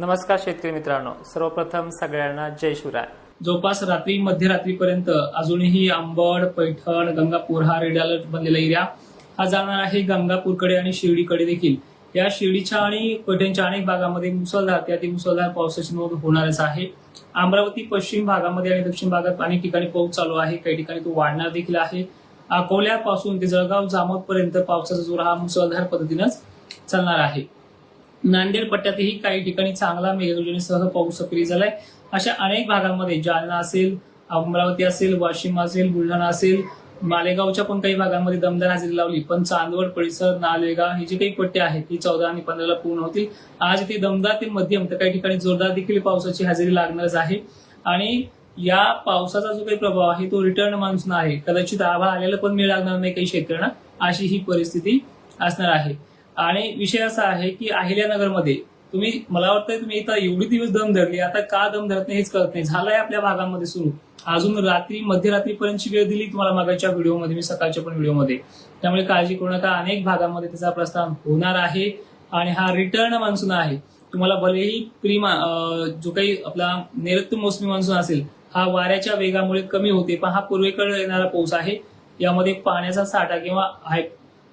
नमस्कार शेतकरी मित्रांनो. सर्वप्रथम सगळ्यांना जय शिवराय. जवळपास रात्री मध्यरात्रीपर्यंत अजूनही आंबड पैठण गंगापूर हा रेड अलर्ट बनलेला एरिया. हा जाणार आहे गंगापूरकडे आणि शिर्डीकडे देखील. या शिर्डीच्या आणि पैठणच्या अनेक भागामध्ये मुसळधार ते मुसळधार पावसाची नोंद होणारच आहे. अमरावती पश्चिम भागामध्ये आणि दक्षिण भागात अनेक ठिकाणी पाऊस चालू आहे. काही ठिकाणी तो वाढणार देखील आहे. अकोल्यापासून ते जळगाव जामोदपर्यंत पावसाचा जोर हा मुसळधार पद्धतीनंच चालणार आहे. नांदेड पट्ट्यातही काही ठिकाणी चांगला मेघगर्जनेसह पाऊस सक्रिय झालाय. अशा अनेक भागांमध्ये जालना असेल अमरावती असेल वाशिम असेल बुलढाणा असेल मालेगावच्या पण काही भागांमध्ये दमदार हजेरी लावली. पण चांदवड परिसर नालेगाव हे जे काही पट्टे आहेत ही चौदा आणि पंधराला पूर्ण होतील. आज इथे दमदार ते मध्यम तर काही ठिकाणी जोरदार देखील पावसाची हजेरी लागणारच आहे. आणि या पावसाचा जो काही प्रभाव आहे तो रिटर्न मान्सून आहे. कदाचित आभा आलेला पण मिळणार नाही काही शेतकऱ्यांना अशी ही परिस्थिती असणार आहे. आणि विषय असा आहे की अहिल्यानगरमध्ये तुम्ही मला वाटतं तुम्ही इथं एवढी दिवस दम धरली आता का दम धरत नाही हेच कळत नाही. झालंय आपल्या भागामध्ये सुरू. अजून रात्री मध्यरात्रीपर्यंतची वेळ दिली तुम्हाला मागाच्या व्हिडिओमध्ये मी सकाळच्या पण व्हिडिओमध्ये. त्यामुळे काळजी करू नका. अनेक भागामध्ये त्याचा प्रस्थान होणार आहे आणि हा रिटर्न मान्सून आहे. तुम्हाला भलेही प्रिमा जो काही आपला नैऋत्य मोसमी मान्सून असेल हा वाऱ्याच्या वेगामुळे कमी होते पण हा पूर्वेकडे येणारा पाऊस आहे. यामध्ये पाण्याचा साठा किंवा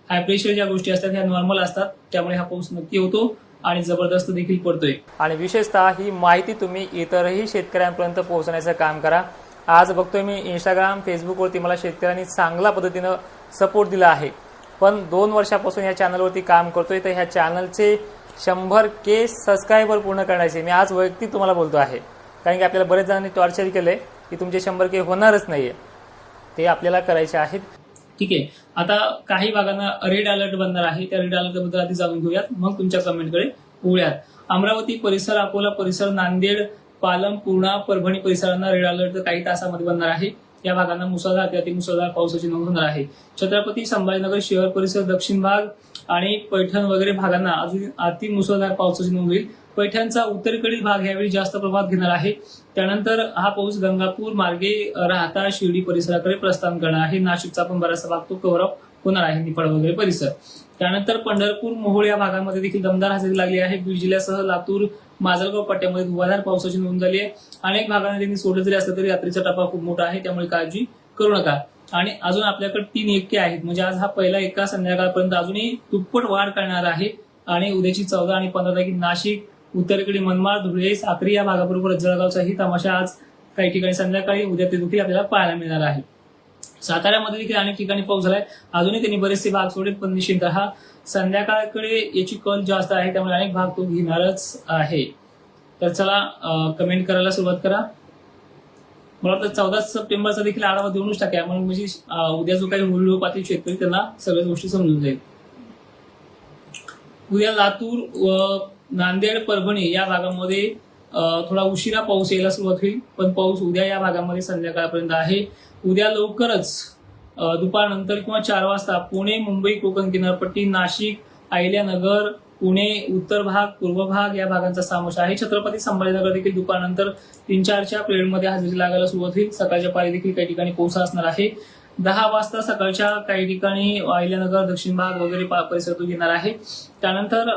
हाय प्रेशर ज्या गोष्टी असतात ह्या नॉर्मल असतात त्यामुळे हा पाऊस नक्की होतो आणि जबरदस्त देखील पडतोय. आणि विशेषतः ही माहिती तुम्ही इतरही शेतकऱ्यांपर्यंत पोहोचण्याचं काम करा. आज बघतोय मी इंस्टाग्राम फेसबुकवरती मला शेतकऱ्यांनी चांगल्या पद्धतीनं सपोर्ट दिला आहे. पण दोन वर्षापासून या चॅनलवरती काम करतोय तर ह्या चॅनलचे शंभर के सबस्क्रायबर पूर्ण करण्याचे मी आज वैयक्तिक तुम्हाला बोलतो आहे. कारण की आपल्याला बरेच जणांनी टॉर्चर केलंय की तुमचे शंभर के होणारच नाहीये. ते आपल्याला करायचे आहेत. ठीक आहे. आता काही भागांना रेड अलर्ट बनणार आहे. त्या रेड अलर्टबद्दल आधी जाणून घेऊयात. मग तुमच्या कमेंटकडे उघड्यात अमरावती परिसर अकोला परिसर नांदेड पालम पूर्णा परभणी परिसरांना रेड अलर्ट काही तासामध्ये बनणार आहे. या भागांना मुसळधार ते अतिमुसळधार पावसाची नोंद होणार आहे. छत्रपती संभाजीनगर शहर परिसर दक्षिण भाग आणि पैठण वगैरे भागांना अजून अति मुसळधार पावसाची नोंद होईल. पैठणचा उत्तरेकडील भाग यावेळी जास्त प्रभाव घेणार आहे. त्यानंतर हा पाऊस गंगापूर मार्गे राहता शिर्डी परिसराकडे प्रस्थान करणार आहे. नाशिकचा पण बराचसा भाग तो कव्हर होणार आहे निफाड वगैरे परिसर. त्यानंतर पंढरपूर मोहोळ या भागामध्ये देखील दमदार हजेरी लागली आहे. बीड जिल्ह्यासह लातूर माजलगाव पट्ट्यामध्ये धुवाधार पावसाची नोंद झाली आहे. अनेक भागांना त्यांनी सोडलं जरी असलं तरी रात्रीचा टप्पा खूप मोठा आहे त्यामुळे काळजी करू नका. आणि अजून आपल्याकडे तीन एक्के आहेत. म्हणजे आज हा पहिला एका संध्याकाळपर्यंत अजूनही दुप्पट वाढ करणार आहे. आणि उद्याची चौदा आणि पंधरा तारखे नाशिक उत्तरेकडे मनमाड धुळे साक्री या भागाबरोबर जळगावचाही तमाशा आज काही ठिकाणी संध्याकाळी उद्या ते देखील आपल्याला पाहायला मिळणार आहे. साताऱ्यामध्ये देखील अनेक ठिकाणी पाऊस झालाय. अजूनही त्यांनी बरेचसे भाग सोडले पण निश्चित हा संध्याकाळकडे याची कल जास्त आहे त्यामुळे अनेक भाग तो घेणारच आहे. तर चला कमेंट करायला सुरुवात करा. मला वाटतं चौदा सप्टेंबरचा देखील आढावा देऊनच टाका म्हणून म्हणजे उद्या जो काही होमिओपॅथी शेतकरी त्यांना सगळ्याच गोष्टी समजून जाईल. उद्या लातूर व नांदेड परभणी या भागामध्ये थोडा उशिरा पाऊस यायला सुरुवात होईल पण पाऊस उद्या या भागामध्ये संध्याकाळपर्यंत आहे. उद्या लवकरच दुपारनंतर किंवा चार वाजता पुणे मुंबई कोकण किनारपट्टी नाशिक अहिल्यानगर पुणे उत्तर भाग पूर्व भाग या भागांचा समावेश आहे. छत्रपती संभाजीनगर देखील दुपारनंतर तीन चारच्या पिरियडमध्ये हजेरी लागायला सुरुवात होईल. सकाळच्या पारी देखील काही ठिकाणी पाऊस असणार आहे. दहा वाजता सकाळच्या काही ठिकाणी अहिल्यानगर दक्षिण भाग वगैरे पा- परिसरातून येणार आहे. त्यानंतर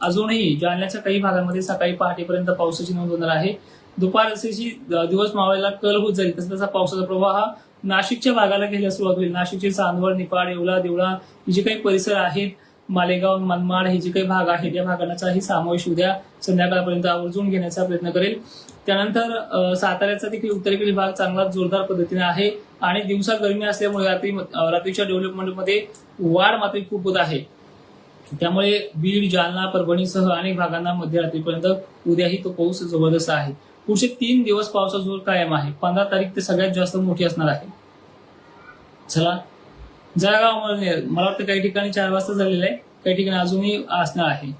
अजूनही जालन्याच्या काही भागांमध्ये सकाळी पहाटेपर्यंत पावसाची नोंद होणार आहे. दुपार जशी दिवस मावळायला कल होत जाईल. तसा तसा पावसाचा प्रवाह हा नाशिकच्या भागाला घ्यायला सुरुवात होईल. नाशिकचे चांदवड निपाड येवला देवळा हे जे काही परिसर आहेत मालेगाव मनमाड हे जे काही भाग आहेत या भागांचाही समावेश उद्या संध्याकाळपर्यंत आवर्जून घेण्याचा प्रयत्न करेल. त्यानंतर साताऱ्याचा देखील उत्तरेकडील भाग चांगला जोरदार पद्धतीने आहे. आणि दिवसा गरमी असल्यामुळे रात्री रात्रीच्या डेव्हलपमेंटमध्ये वाढ मात्र खूप होत आहे. त्यामुळे बीड जालना परभणीसह अनेक भागांना मध्यरात्रीपर्यंत उद्याही तो पाऊस जबरदस्त आहे. पुढचे तीन दिवस पावसाचा जोर कायम आहे. पंधरा तारीख ते सगळ्यात जास्त मोठी असणार आहे. चला जळगाव अमळनेर मला वाटतं काही ठिकाणी चार वाजता झालेलं आहे. काही ठिकाणी अजूनही असणार आहे.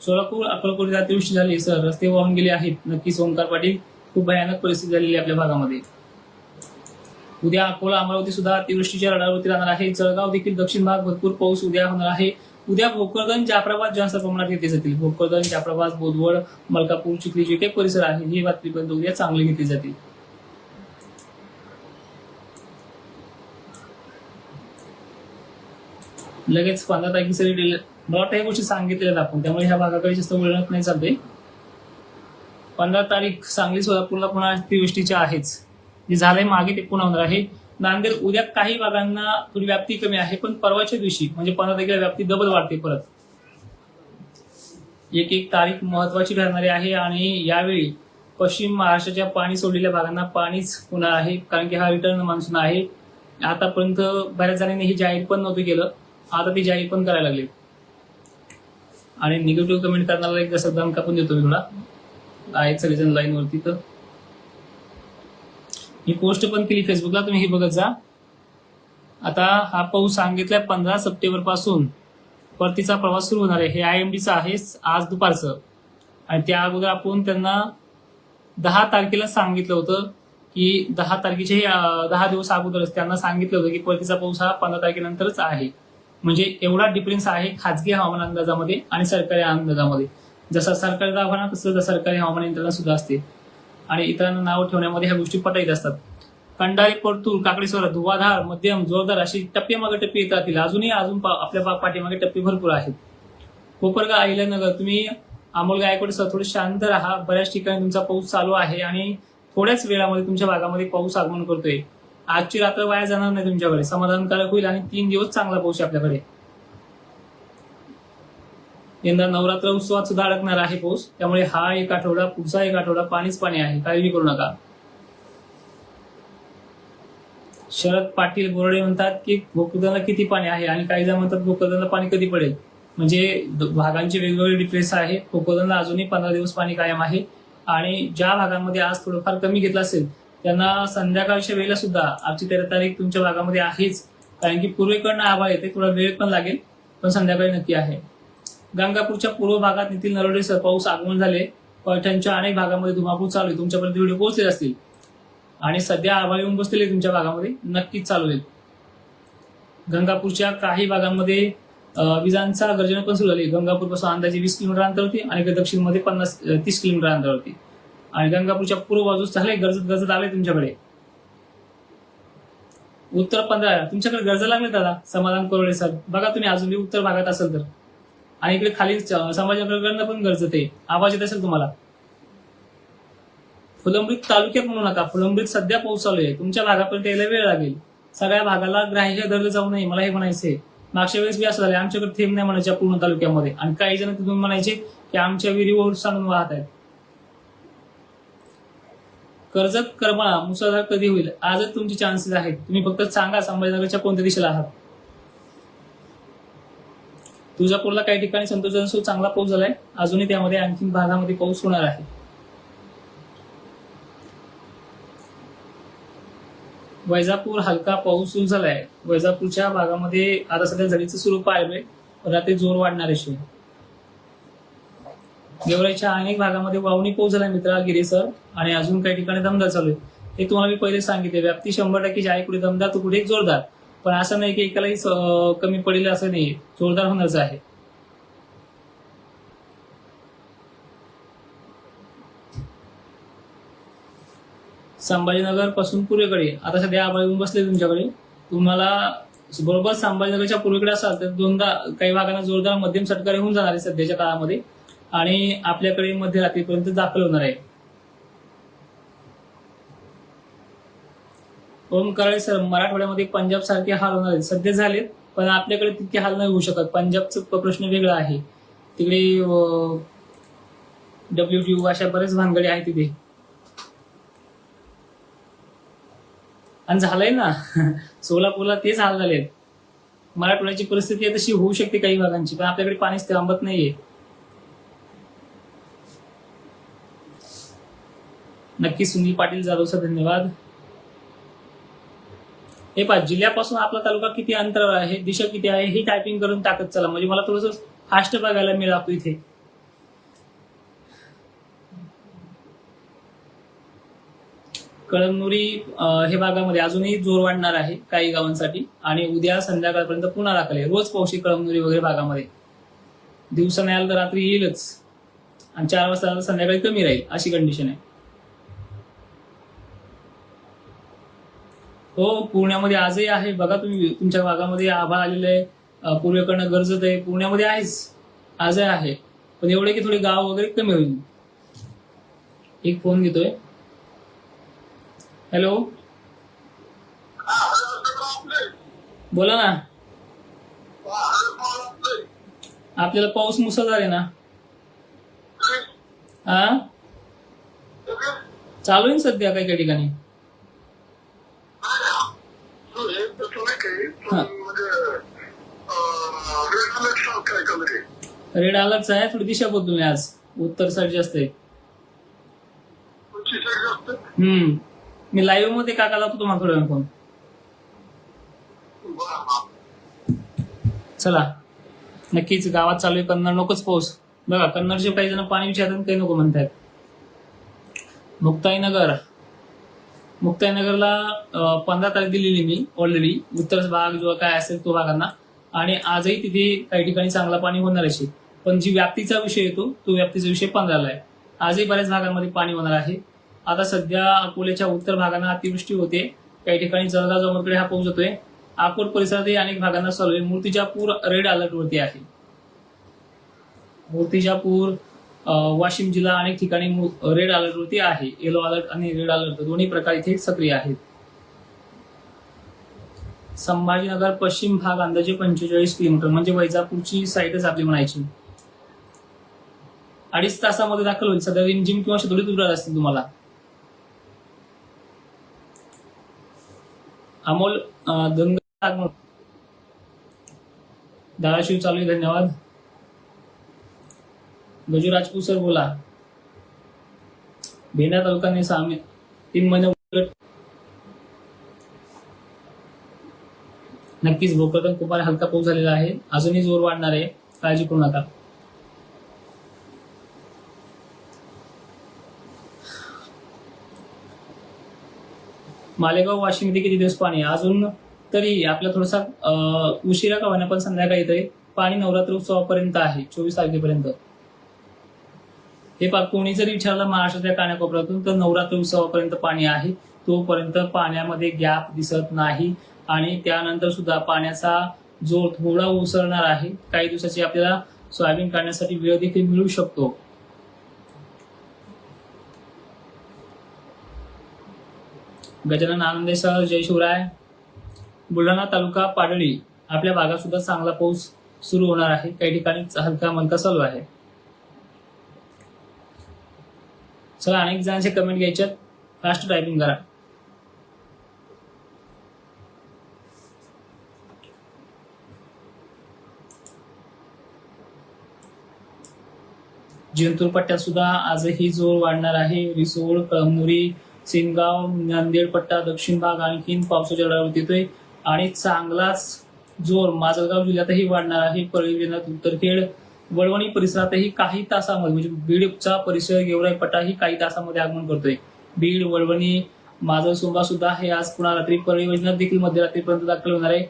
सोलापूर अकोलकोट अतिवृष्टी झाली सर रस्ते वाहून गेले आहेत. नक्कीच ओंकार पाटील खूप भयानक परिस्थिती झालेली आहे आपल्या भागामध्ये. उद्या अकोला अमरावती सुद्धा अतिवृष्टीच्या रडावरती राहणार आहे. जळगाव देखील दक्षिण भाग भरपूर पाऊस उद्या होणार आहे. उद्या भोकरदन जाफराबाद जास्त प्रमाणात घेतली जातील. भोकरदन जाफराबाद बोदवड मलकापूर चिखली जे काही परिसर आहे हे बातमीपर्यंत उद्या चांगले घेतली जातील. लगेच पंधरा तारखेसाठी मला वाटतं गोष्टी सांगितलेल्या आपण. त्यामुळे ह्या भागाकडे जास्त वळणत नाही चालते पंधरा तारीख सांगली सोलापूरला पुन्हा अतिवृष्टीच्या आहेच. जे झालंय मागे ते पुन्हा होणार आहे. नांदेड उद्या काही भागांना थोडी व्याप्ती कमी आहे पण परवाच्या दिवशी म्हणजे पंधरा तारखेला व्याप्ती डबल वाढते परत. एक एक तारीख महत्वाची ठरणारी आहे आणि यावेळी पश्चिम महाराष्ट्राच्या पाणी सोडलेल्या भागांना पाणीच होणार आहे कारण की हा रिटर्न मान्सून आहे. आतापर्यंत बऱ्याच जणांनी हे जाहीर पण नव्हतं केलं. आता ते जाहीर पण करायला लागले. आणि निगेटिव्ह कमेंट करणारा एक जसं दम कापून देतो मी थोडा आहेत सगळेजण लाईन वरती तर. मी पोस्ट पण केली फेसबुकला तुम्ही हे बघत जा. आता हा पाऊस सांगितलाय पंधरा सप्टेंबरपासून. परतीचा प्रवास सुरू होणार आहे. हे आय एम डीचं आहे आज दुपारचं. आणि त्या अगोदर आपण त्यांना दहा तारखेला सांगितलं होतं की दहा तारखेचे दहा दिवस अगोदरच त्यांना सांगितलं होतं की परतीचा पाऊस हा पंधरा तारखेनंतरच आहे. म्हणजे एवढा डिफरन्स आहे खाजगी हवामान अंदाजामध्ये आणि सरकारी अंदाजामध्ये. जसा सरकारी दवाखाना तसं सरकारी हवामान यंत्रणा सुद्धा असते. आणि इतरांना नाव ठेवण्यामध्ये ह्या गोष्टी पटायत असतात. कंडारी परतूर काकडीस्वर धुवाधार मध्यम जोरदार अशी टप्पे मागे टप्पे येत राहतील. अजूनही अजून पा- आपल्या पाठीमागे टप्पे भरपूर आहेत. कोपरगा अहिल्यानगर तुम्ही अमोल गायकवाड सर थोडे शांत राहा. बऱ्याच ठिकाणी तुमचा पाऊस चालू आहे आणि थोड्याच वेळामध्ये तुमच्या भागामध्ये पाऊस आगमन करतोय. आजची रात्र वाया जाणार नाही तुमच्याकडे. समाधानकारक होईल आणि तीन दिवस चांगला पाऊस आहे आपल्याकडे. यंदा नवरात्र उत्सवात सुद्धा अडकणार आहे पाऊस. त्यामुळे हा एक आठवडा पुढचा एक आठवडा पाणीच पाणी आहे. काळजी करू नका. शरद पाटील बोर्डे म्हणतात की गोकुदाला किती पाणी आहे आणि काही जण म्हणतात गोकुळाला पाणी कधी पडेल? म्हणजे भागांचे वेगवेगळे डिफरन्स आहे. गोकुळाला अजूनही पंधरा दिवस पाणी कायम आहे. आणि ज्या भागांमध्ये आज थोडंफार कमी घेतलं असेल त्यांना संध्याकाळच्या वेळेला सुद्धा आजची तेरा तारीख तुमच्या भागामध्ये आहेच. कारण की पूर्वेकडनं आभाळ येते थोडा वेळ पण लागेल पण संध्याकाळी नक्की आहे. गंगापूरच्या पूर्व भागात नितीन नरोडे पाऊस आगमन झाले. पैठणच्या अनेक भागामध्ये धुमाकूळ चालू आहे. तुमच्यापर्यंत व्हिडिओ पोहोचले असतील. आणि सध्या आभाळ येऊन बसलेले तुमच्या भागामध्ये. नक्कीच चालू आहेत गंगापूरच्या काही भागांमध्ये विजांचा गर्जना पण सुरू झाली. गंगापूरपासून अंदाजे वीस किलोमीटर अंतरावरती आणि दक्षिणमध्ये पन्नास तीस किलोमीटर अंतरावरती. आणि गंगापूरच्या पूर्व बाजूस झाले गरजत गरजत आले तुमच्याकडे. उत्तर पंधरा. तुमच्याकडे गरजा लागले दादा? समाधान करोडे सर. बघा तुम्ही अजूनही उत्तर भागात असेल तर. आणि इकडे खाली संभाजीनगरकडनं पण गरजत आहे. आवाज येत असेल तुम्हाला? फुलंब्रीत तालुक्यात म्हणू नका. फुलंब्रीत सध्या पाऊस चालू आहे. तुमच्या भागापर्यंत यायला वेळ लागेल. सगळ्या भागाला ग्राह्य धरलं जाऊ नये मला हे म्हणायचंय. मागच्या वेळेस बी असं झालं. आमच्याकडे थेंब नाही म्हणायच्या पूर्ण तालुक्यामध्ये. आणि काही जण तिथून म्हणायचे की आमच्या विहिरीवर सांडून वाहत आहेत. कर्जत कर्मळा मुसळधार कधी होईल? आजच तुमचे चान्सेस आहेत. तुम्ही फक्त सांगा संभाजीनगरच्या कोणत्या दिशेला आहात? तुळजापूरला काही ठिकाणी संतोषजनसो चांगला पाऊस झालाय. अजूनही त्यामध्ये आणखी भागामध्ये पाऊस होणार आहे. वैजापूर हलका पाऊस सुरू झालाय. वैजापूरच्या भागामध्ये आता सध्या झडीचं स्वरूप आहे रात्री जोर वाढणार आहे. गेवराईच्या अनेक भागामध्ये वावणी पाऊस झालाय मित्रा गिरी सर. आणि अजून काही ठिकाणी दमदार चालू आहे. हे तुम्हाला मी पहिले सांगितले. व्याप्ती शंभर टक्के आहे कुठे दमदार तर कुठे जोरदार. पण असं नाही की एकालाही कमी पडेल असं नाही. जोरदार होणारच आहे. संभाजीनगरपासून पूर्वेकडे. आता सध्या आभाळ येऊन बसले तुमच्याकडे. तुम्हाला बरोबर संभाजीनगरच्या पूर्वेकडे असाल तर दोनदा काही भागांना जोरदार मध्यम सटकारे होऊन जाणार आहे सध्याच्या काळामध्ये. आणि आपल्याकडे मध्यरात्रीपर्यंत दाखल होणार आहे. ओम कराळे सर मराठवाड्यामध्ये पंजाब सारखे हाल होणार आहेत. सध्या झालेत पण आपल्याकडे तितके हाल नाही होऊ शकत. पंजाबचा प्रश्न वेगळा आहे. तिकडे डब्ल्यू टी अशा बरेच भानगडी आहेत तिथे. आणि झालंय ना? सोलापूरला तेच हाल झालेत. मराठवाड्याची परिस्थिती तशी होऊ शकते काही भागांची पण आपल्याकडे पाणीच थांबत नाहीये. नक्की सुनील पाटील जाधव सर धन्यवाद. हे पहा जिल्ह्यापासून आपला तालुका किती अंतरावर आहे दिशा किती आहे ही टायपिंग करून टाकत चला. म्हणजे मला थोडस फास्ट बघायला मिळालं इथे. कळमनुरी हे भागामध्ये अजूनही जोर वाढणार आहे काही गावांसाठी. आणि उद्या संध्याकाळपर्यंत पुन्हा दाखल आहे. रोज पाऊस कळमनुरी वगैरे भागामध्ये. दिवसा नाही आलं तर रात्री येईलच. आणि चार वाजता संध्याकाळी कमी राहील अशी कंडिशन आहे. हो पुण्यामध्ये आजही आहे. बघा तुम्ही तुमच्या भागामध्ये आभाळ आलेलं आहे. पूर्वेकडनं गरजत आहे. पुण्यामध्ये आहेच. आजही आहे. पण एवढे की थोडे गाव वगैरे कमी होईल. एक फोन घेतोय. हॅलो बोला ना. आपल्याला पाऊस मुसळधार आहे ना. हा चालू आहे सध्या काही काही ठिकाणी? रेड अलर्ट आहे थोडी दिशा बदलून आहे आज. उत्तर साईड जास्त आहे. हम्म. मी लाईव्हमध्ये काका लावतो तुम्हाला थोड्या वेळ फोन चला. नक्कीच गावात चालू आहे कन्नड नकोच पाऊस. बघा कन्नडचे काही जण पाणी विचारतात काही नको म्हणतात. मुक्ताईनगर. मुक्ताईनगरला पंधरा तारीख दिलेली मी ऑलरेडी उत्तर भाग जो काय असेल तो भागांना आणि आजही तिथे काही ठिकाणी चांगला पाणी होणार असेल पण जी व्याप्तीचा विषय येतो तो व्याप्तीचा विषय पंधराला आहे. आजही बऱ्याच भागांमध्ये पाणी होणार आहे. आता सध्या अकोल्याच्या उत्तर भागांना अतिवृष्टी होते. काही ठिकाणी जळगाव जमरकडे हा पाऊस होतोय अकोट परिसरातही अनेक भागांना चालू आहे मूर्तिजापूर रेड अलर्टवरती आहे. मूर्तिजापूर वाशिम जिल्हा अनेक ठिकाणी रेड अलर्ट वरती आहे. येलो अलर्ट आणि रेड अलर्ट दोन्ही प्रकार इथे सक्रिय आहेत. संभाजीनगर पश्चिम भाग अंदाजे पंचेचाळीस किलोमीटर म्हणजे वैजापूरची साईडच आपली म्हणायची. अडीच तासामध्ये दाखल होईल. सध्या रिमझिम किंवा शेतोडी दुरात असतील तुम्हाला. अमोल धनगर धाराशिव चालू आहे. धन्यवाद. गजू राजपूत सर बोला. भेंडा तालुकाने सामे तीन महिने उलट. नक्कीच भोकरदन कुमार हलका पाऊस झालेला आहे. अजूनही जोर वाढणार आहे. काळजी करू नका. मालेगाव वाशिममध्ये किती दिवस पाणी अजून तरी आपला थोडासा उशिरा का होण्या पण संध्याकाळी तरी पाणी नवरात्र उत्सवापर्यंत आहे चोवीस तारखेपर्यंत. हे कोणी जरी विचारलं महाराष्ट्राच्या कानाकोपऱ्यातून तर नवरात्र उत्सवापर्यंत पाणी आहे. तोपर्यंत पाण्यामध्ये गॅप दिसत नाही. आणि त्यानंतर सुद्धा पाण्याचा जोर थोडा उसळणार आहे काही दिवसाची आपल्याला सोयाबीन काढण्यासाठी वेळ देखील मिळू शकतो. गजानन आनंदे सर जय शिवराय. बुलढाणा तालुका पाडळी आपल्या भागात सुद्धा चांगला पाऊस सुरू होणार आहे. काही ठिकाणी हलका मलका चालू आहे. चला अनेक जणांचे कमेंट घ्यायच्यात फास्ट टायपिंग करा. जिंतूर पट्ट्यात सुद्धा आजही जोर वाढणार आहे. रिसोड कळमुरी सिंगाव नांदेड पट्टा दक्षिण भाग आणखीन पावसाच्या डळावरती येतोय. आणि चांगलाच जोर माजलगाव जिल्ह्यातही वाढणार आहे. परळी जिल्ह्यात उत्तरखेड वळवणी परिसरातही काही तासामध्ये म्हणजे बीडचा परिसर गेवराई पट्टा ही काही तासामध्ये आगमन करतोय. बीड वळवणी माझं सुंबा सुद्धा हे आज पुन्हा रात्री परियोजना देखील मध्यरात्रीपर्यंत दाखल होणार आहे.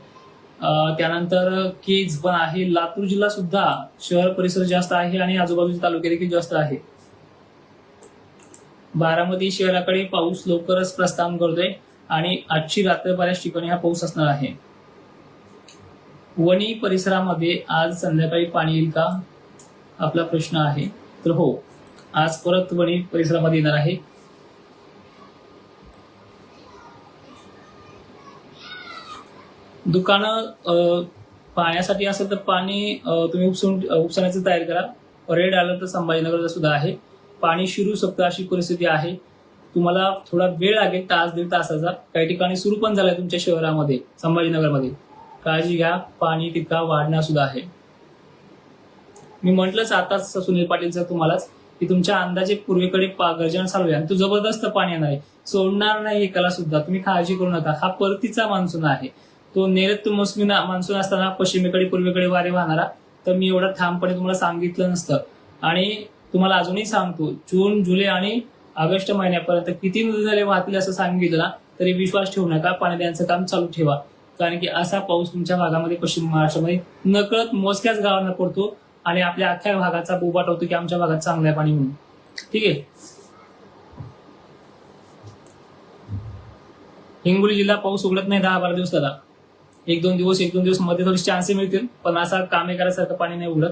त्यानंतर केज पण आहे. लातूर जिल्हा सुद्धा शहर परिसर जास्त आहे आणि आजूबाजूचे तालुके देखील जास्त आहे. बारामती शहराकडे पाऊस लवकरच प्रस्थान करतोय आणि आजची रात्र बऱ्याच ठिकाणी हा पाऊस असणार आहे. वणी परिसरामध्ये आज संध्याकाळी पाणी येईल का? आपला प्रश्न आहे. तर हो आज परत वणी परिसरामध्ये येणार आहे. दुकानं पाण्यासाठी असेल तर पाणी तुम्ही उपसून उपसण्याची तयारी करा. रेड आलं तर संभाजीनगरला सुद्धा आहे. पाणी शिरू शकतं अशी परिस्थिती आहे. तुम्हाला थोडा वेळ लागेल तास दीड तासाचा. काही ठिकाणी सुरू पण झालाय तुमच्या शहरामध्ये संभाजीनगरमध्ये. काळजी घ्या पाणी तितका वाढणार सुद्धा आहे. मी म्हटलंच आताच सुनील पाटील तुम्हालाच की तुमच्या अंदाजे पूर्वेकडे गर्जना चालू आहे आणि तो जबरदस्त पाणी येणार आहे सोडणार नाही एकाला सुद्धा तुम्ही काळजी करू नका. हा परतीचा मान्सून आहे. तो नैऋत्य मोसमी मान्सून असताना पश्चिमेकडे पूर्वेकडे वारे वाहणारा तर मी एवढा ठामपणे तुम्हाला सांगितलं नसतं. आणि तुम्हाला अजूनही सांगतो जून जुलै आणि ऑगस्ट महिन्यापर्यंत किती नदी झाले वाहतील असं सांगितलं ना तरी विश्वास ठेवू नका पाणी द्यायचं काम चालू ठेवा. कारण की असा पाऊस तुमच्या भागामध्ये पश्चिम महाराष्ट्रामध्ये नकळत मोजक्याच गावांना पडतो आणि आपल्या अख्ख्या भागाचा बोबाट होतो की आमच्या भागात चांगलं आहे पाणी म्हणून. ठीक आहे? हिंगोली जिल्हा पाऊस उघडत नाही दहा बारा दिवस झाला. एक दोन दिवस एक दोन दिवसमध्ये थोडे चान्स मिळतील पण असा कामे करायसारखं पाणी नाही उघडत.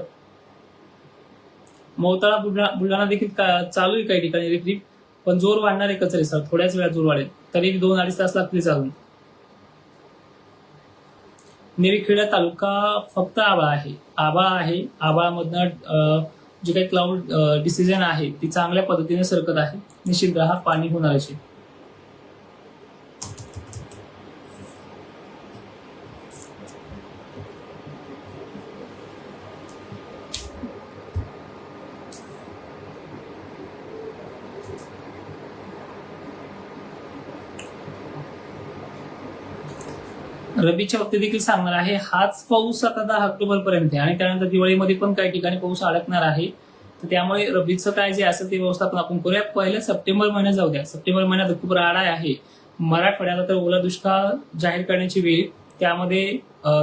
मोताळा बुलढाणा देखील चालू आहे काही ठिकाणी रिपरिप पण जोर वाढणार आहे कचरे सर थोड्याच वेळात जोर वाढेल. तरी दोन अडीच तास लागतील चालून. निरीखेडा तालुका फक्त आबाळ आहे. आबाळ आहे. आबाळामधनं जे काही क्लाउड डिसिजन आहे ती चांगल्या पद्धतीने सरकत आहे. निश्चित राहा पाणी होणारच आहे. रबीच्या बाबतीत देखील सांगणार आहे हाच पाऊस आता दहा ऑक्टोबर पर्यंत आहे. आणि त्यानंतर दिवाळीमध्ये पण काही ठिकाणी पाऊस अडकणार आहे. तर त्यामुळे रबीचं काय जे असेल ते व्यवस्थापन आपण करूया. पहिल्या सप्टेंबर महिन्यात जाऊ द्या. सप्टेंबर महिन्यात खूप राडा आहे. मराठवाड्याला तर ओला दुष्काळ जाहीर करण्याची वेळ. त्यामध्ये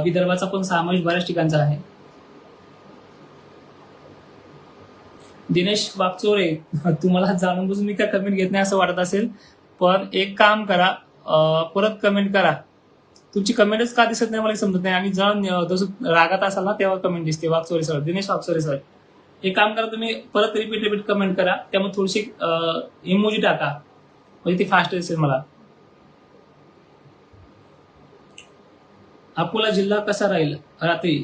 विदर्भाचा पण समावेश बऱ्याच ठिकाणचा आहे. दिनेश बागचोरे तुम्हाला जाणून बुजून मी काय कमेंट घेत नाही असं वाटत असेल. पण एक काम करा परत कमेंट करा. तुमची कमेंटच का दिसत नाही मला समजत नाही. आणि जर जसं रागात असाल ना तेव्हा कमेंट दिसते. वागचोरे सर दिनेश वागचोरे सर एक काम करा तुम्ही परत रिपीट रिपीट कमेंट करा. त्यामुळे थोडीशी इमोजी टाका. म्हणजे ती फास्ट दिसेल मला. अकोला जिल्हा कसा राहील? रात्री.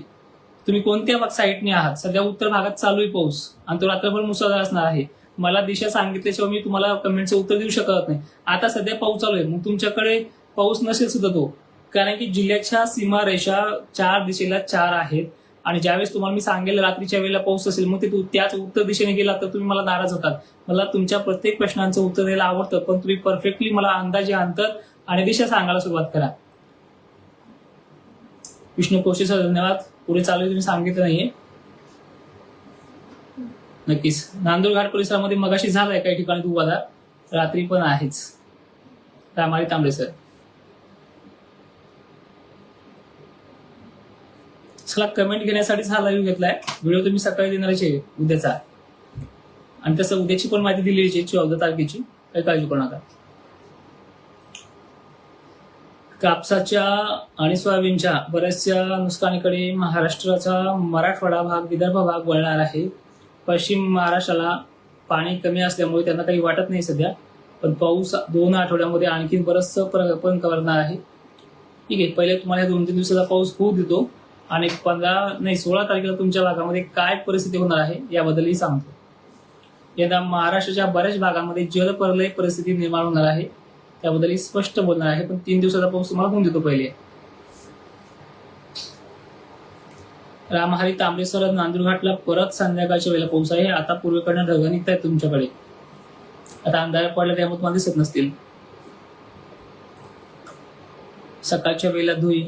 तुम्ही कोणत्या साईडने आहात? सध्या उत्तर भागात चालू आहे पाऊस. आणि तो रात्रभर मुसळधार असणार आहे. मला दिशा सांगितल्याशिवाय मी तुम्हाला कमेंटचं उत्तर देऊ शकत नाही. आता सध्या पाऊस चालू आहे. मग तुमच्याकडे पाऊस नसेल सुद्धा तो. कारण की जिल्ह्याच्या सीमारेषा चार दिशेला चार आहेत. आणि ज्यावेळेस तुम्हाला मी सांगेल रात्रीच्या वेळेला पाऊस असेल मग ते त्याच उत्तर दिशेने गेला तर तुम्ही मला नाराज होतात. मला तुमच्या प्रत्येक प्रश्नांचं उत्तर द्यायला आवडतं पण तुम्ही परफेक्टली मला अंदाजे अंतर आणि दिशा सांगायला सुरुवात करा. विष्णू कोशे सर धन्यवाद. पुढे चालू आहे तुम्ही सांगितलं नाहीये. नक्कीच. नांदूर घाट परिसरामध्ये मगाशी झालाय काही ठिकाणी तू वादा रात्री पण आहेच. रामारी तांबडे सर चला कमेंट घेण्यासाठीच हा लाईव्ह घेतलाय. व्हिडिओ तुम्ही सकाळी देणारच आहे उद्याचा. आणि तसं उद्याची पण माहिती दिलेली आहे चौदा तारखेची. काही काळजी करू नका. कापसाच्या आणि सोयाबीनच्या बऱ्याचशा नुकसानीकडे महाराष्ट्राचा मराठवाडा भाग विदर्भ भाग वळणार आहे. पश्चिम महाराष्ट्राला पाणी कमी असल्यामुळे त्यांना काही वाटत नाही सध्या. पण पाऊस दोन आठवड्यामध्ये आणखी बरंचसं पण करणार आहे. ठीक आहे पहिले तुम्हाला या दोन तीन दिवसाचा पाऊस होऊ देतो. आणि पंधरा नाही सोळा तारखेला तुमच्या भागामध्ये काय परिस्थिती होणार आहे याबद्दलही सांगतो. यंदा महाराष्ट्राच्या बऱ्याच भागामध्ये जलप्रलय परिस्थिती निर्माण होणार आहे त्याबद्दलही स्पष्ट बोलणार आहे पण तीन दिवसाचा पाऊस तुम्हाला होऊन देतो पहिले. रामहारी तांबेसर नांदूर घाटला परत संध्याकाळच्या वेळेला पाऊस आहे आता पूर्वेकडनं ढग निघत आहेत तुमच्याकडे. आता अंधार पडला त्यामुळे तुम्हाला दिसत नसतील. सकाळच्या वेळेला धुई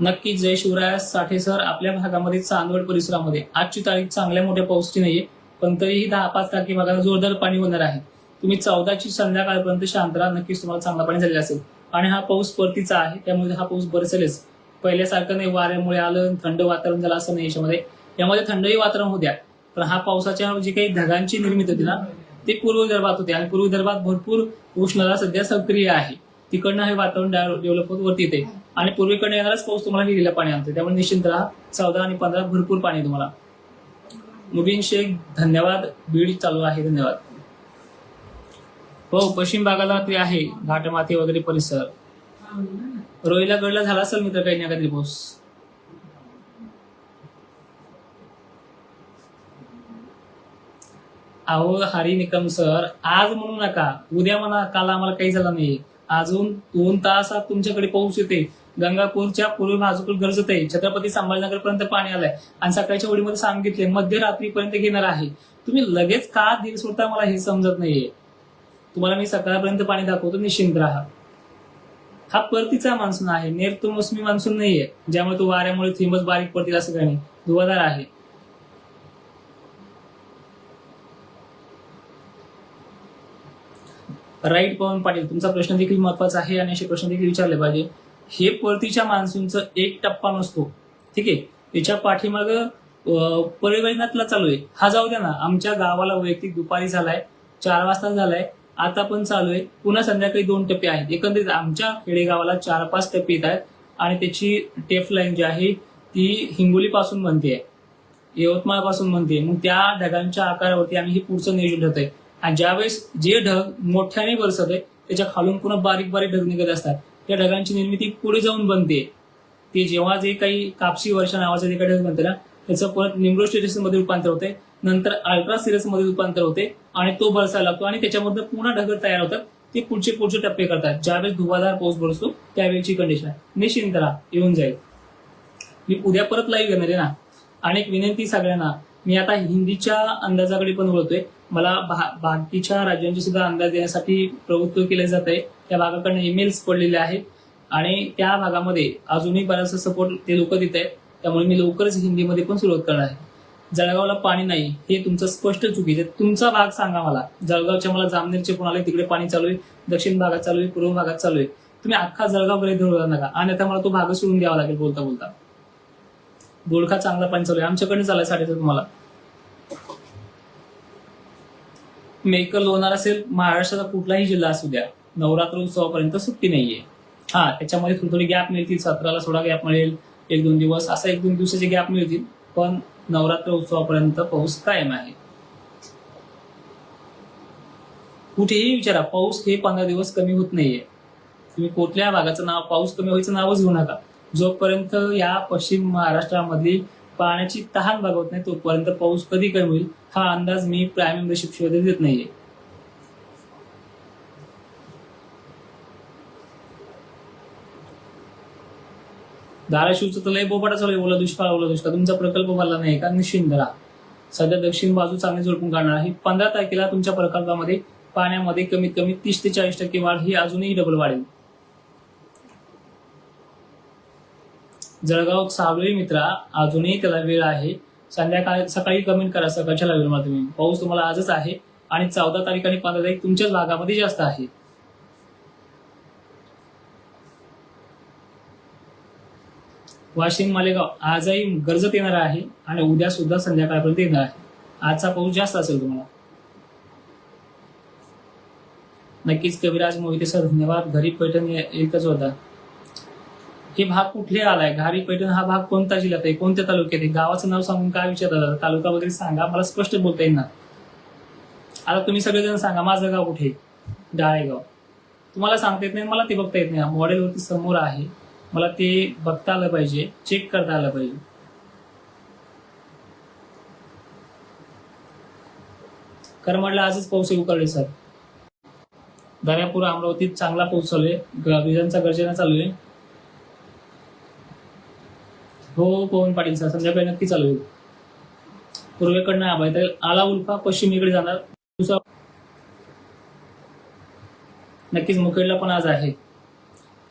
नक्कीच जय शिवराय साठे सर आपल्या भागामध्ये चांदवड परिसरामध्ये. आजची तारीख चांगल्या मोठ्या पाऊसची नाहीये पण तरीही दहा पाच तारखे भागाला जोरदार पाणी होणार आहे. तुम्ही चौदाची संध्याकाळपर्यंत शांत राहा नक्कीच तुम्हाला चांगला पाणी झालेला असेल. आणि हा पाऊस परतीचा आहे त्यामुळे हा पाऊस बरसेलच. पहिल्यासारखं नाही वाऱ्यामुळे आलं थंड वातावरण झालं असं नाही याच्यामध्ये. यामध्ये थंडही वातावरण होत्या पण हा पावसाच्या जी काही ढगांची निर्मिती होती ना ते पूर्व विदर्भात होते. आणि पूर्व विदर्भात भरपूर उष्णता सध्या सक्रिय आहे. तिकडनं हे वातावरण डेव्हलप होत वरती येते. आणि पूर्वीकडे येणाराच पाऊस तुम्हाला विहिरीला पाणी आणतो त्यामुळे निश्चिंत राहा. चौदा आणि पंधरा भरपूर पाणी तुम्हाला. मुबीन शेख धन्यवाद. बीड चालू आहे. धन्यवाद. हो पश्चिम भागाला ते आहे. घाटमाथे वगैरे परिसर. रोहिला गडला झाला असेल मित्र काही ना काहीतरी पाऊस? अहो हरी निकम सर आज म्हणू नका. उद्या म्हणा काल आम्हाला काही झालं नाही. अजून दोन तासात तुमच्याकडे पाऊस येते. गंगापूरच्या पूर्व बाजूकडे गरजत. आहे छत्रपती संभाजीनगर पर्यंत पाणी आलंय. आणि सकाळच्या ओळीमध्ये सांगितले मध्यरात्रीपर्यंत घेणार आहे. तुम्ही लगेच का दिल सोडता मला हे समजत नाहीये. तुम्हाला मी सकाळपर्यंत पाणी दाखवतो निश्चिंत राहा. हा परतीचा मान्सून आहे. नेर तो मोसमी मान्सून नाहीये. ज्यामुळे तो वाऱ्यामुळे थेंबच बारीक पडतील असं काही नाही. धुवाधार आहे. राईट पवन पाटील तुमचा प्रश्न देखील महत्त्वाचा आहे आणि असे प्रश्न देखील विचारले पाहिजे. हे परतीच्या मान्सूनचं एक टप्पा नसतो. ठीक आहे? त्याच्या पाठीमाग परिवहनातला चालू आहे. हा जाऊ द्या ना. आमच्या गावाला वैयक्तिक दुपारी झालाय चार वाजता झालाय आता पण चालू आहे. पुन्हा संध्याकाळी दोन टप्पे आहेत. एकंदरीत आमच्या खेडेगावाला चार पाच टप्पे येत आहेत आणि त्याची टेफ लाईन जी आहे ती हिंगोली पासून बनते यवतमाळपासून बनते मग त्या ढगांच्या आकारावरती आम्ही हे पुढचं नियोजन आहे आणि ज्यावेळेस जे ढग मोठ्याने बरसत आहे त्याच्या खालून पुन्हा बारीक बारीक ढग निघत असतात. त्या ढगांची निर्मिती पुढे जाऊन बनते. ते जेव्हा जे काही कापशी वर्षा नावाचे जे काही ढग बनते ना त्याचं परत निम्रो मध्ये रूपांतर होते नंतर अल्ट्रा सिरसमध्ये रूपांतर होते आणि तो बरसायला लागतो आणि त्याच्यामधनं पुन्हा ढग तयार होतात. ते पुढचे पुढचे टप्पे करतात. ज्यावेळेस धुवाधार पाऊस बरसतो त्यावेळेची कंडिशन आहे निश्चिंत राहा येऊन जाईल. मी उद्या परत लाईव्ह येणार आहे ना. आणि एक विनंती सगळ्यांना मी आता हिंदीच्या अंदाजाकडे पण बोलतोय मला भा- बाकीच्या राज्यांचे सुद्धा अंदाज देण्यासाठी प्रवृत्त केले जात आहे. त्या भागाकडनं ईमेल्स पडलेले आहेत. आणि त्या भागामध्ये अजूनही बराचसा सपोर्ट ते लोक देत आहेत. त्यामुळे मी लवकरच हिंदीमध्ये पण सुरुवात करणार आहे. जळगावला पाणी नाही हे तुमचं स्पष्ट चुकीचं आहे. तुमचा भाग सांगा मला. जळगावच्या मला जामनेरचे कोण आले तिकडे पाणी चालू आहे. दक्षिण भागात चालू आहे पूर्व भागात चालू आहे. तुम्ही अख्खा जळगावकडे धरून नका. आणि आता मला तो भाग सोडून द्यावा लागेल बोलता बोलता. गोळखा चांगला पाणी चालू आहे. आमच्याकडे चालाय साडेसात तुम्हाला. मेकर लोणार असेल महाराष्ट्राचा कुठलाही जिल्हा असू द्या नवरात्र उत्सवापर्यंत सुट्टी नाहीये. हा त्याच्यामध्ये थोडी थोडी गॅप मिळतील सतराला थोडा गॅप मिळेल एक दोन दिवस असा एक दोन दिवसाचे गॅप मिळतील पण नवरात्र उत्सवापर्यंत पाऊस कायम आहे. कुठेही विचारा पाऊस हे पंधरा दिवस कमी होत नाहीये. तुम्ही कुठल्या भागाचं नाव पाऊस कमी व्हायचं नावच घेऊ नका. जोपर्यंत या पश्चिम महाराष्ट्रामधली पाण्याची तहान भागवत नाही तोपर्यंत पाऊस कधी कमी होईल? हा अंदाज मी प्राईम मेंबरशिप शिवाय देत नाहीये. धाराशिवचं तर लय बोपाटा चालू आहे ओला दुष्काळ ओला दुष्काळ. तुमचा प्रकल्प भरला नाही का? निश्चिंत धरा सध्या दक्षिण बाजू चांगली झोडपून काढणार आहे. पंधरा तारखेला तुमच्या प्रकल्पामध्ये पाण्यामध्ये कमीत कमी तीस ते चाळीस टक्के वाढ ही अजूनही डबल वाढेल. जळगाव सावळी मित्रा अजूनही त्याला वेळ आहे. संध्याकाळी सकाळी कमेंट करा सकाळच्या लावेल मला तुम्ही पाऊस तुम्हाला आजच आहे आणि चौदा तारीख आणि पंधरा तारीख तुमच्याच भागामध्ये जास्त आहे. वाशिम मालेगाव आजही गरजत येणार आहे आणि उद्या सुद्धा संध्याकाळपर्यंत येणार आहे. आजचा पाऊस जास्त असेल तुम्हाला. नक्कीच कविराज मोहिते सर धन्यवाद. घरी पैठण एकच होता हे भाग कुठले आलाय? घारी पैठण हा भाग कोणता जिल्ह्यात आहे? कोणत्या तालुक्यात आहे? गावाचं नाव सांगून काय विचारतात तालुका वगैरे सांगा. मला स्पष्ट बोलता येईल ना आता तुम्ही सगळेजण सांगा माझं गाव कुठे आहे? डाळेगाव. तुम्हाला सांगता येत नाही मला ते बघता येत नाही. मॉडेलवरती समोर आहे. मला ते बघता आलं पाहिजे चेक करता आलं पाहिजे. करमाडला आजच पाऊस उकळले सर. दर्यापूर अमरावतीत चांगला पाऊस चालू आहे. विजांचा गर्जना चालू आहे. हो पवन पाटील सर संध्याकाळी नक्की चालू होईल. पूर्वेकडनं आबाय तर आला उल्फा पश्चिमेकडे जाणार. दुसरा नक्कीच मुखेडला पण आज आहे.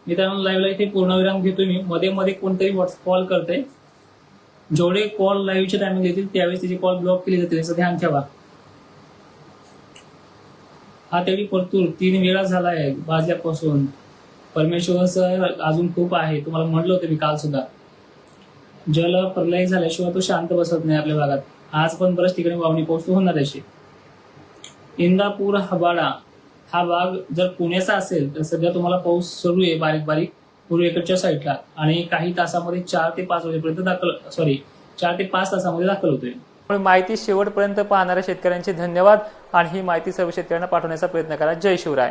मित्रांनो लाईव्हला इथे पूर्णविराम घेतोय मी. मध्ये मध्ये कोणतरी व्हॉट्सअप कॉल करते जेवढे कॉल लाईव्हचे टायमिंग येतील त्यावेळेस त्याचे कॉल ब्लॉक केले जातील याचं ध्यान ठेवा. हा तेवढी परतूर तीन वेळा झाला आहे वाजल्यापासून परमेश्वर सर अजून खूप आहे. तुम्हाला म्हटलं होतं मी काल सुद्धा. जल प्रलय झाल्याशिवाय तो शांत बसत नाही आपल्या भागात. आज पण बऱ्याच ठिकाणी वावणी पाऊस होणार अशी. इंदापूर हबाडा हा भाग जर पुण्याचा असेल तर सध्या तुम्हाला पाऊस सुरू आहे बारीक बारीक पूर्वेकडच्या साईडला. आणि काही तासामध्ये चार ते पाच वाजेपर्यंत दाखल सॉरी चार ते पाच तासामध्ये दाखल होतोय. पण माहिती शेवटपर्यंत पाहणाऱ्या शेतकऱ्यांचे धन्यवाद आणि ही माहिती सर्व शेतकऱ्यांना पाठवण्याचा प्रयत्न करा. जय शिवराय.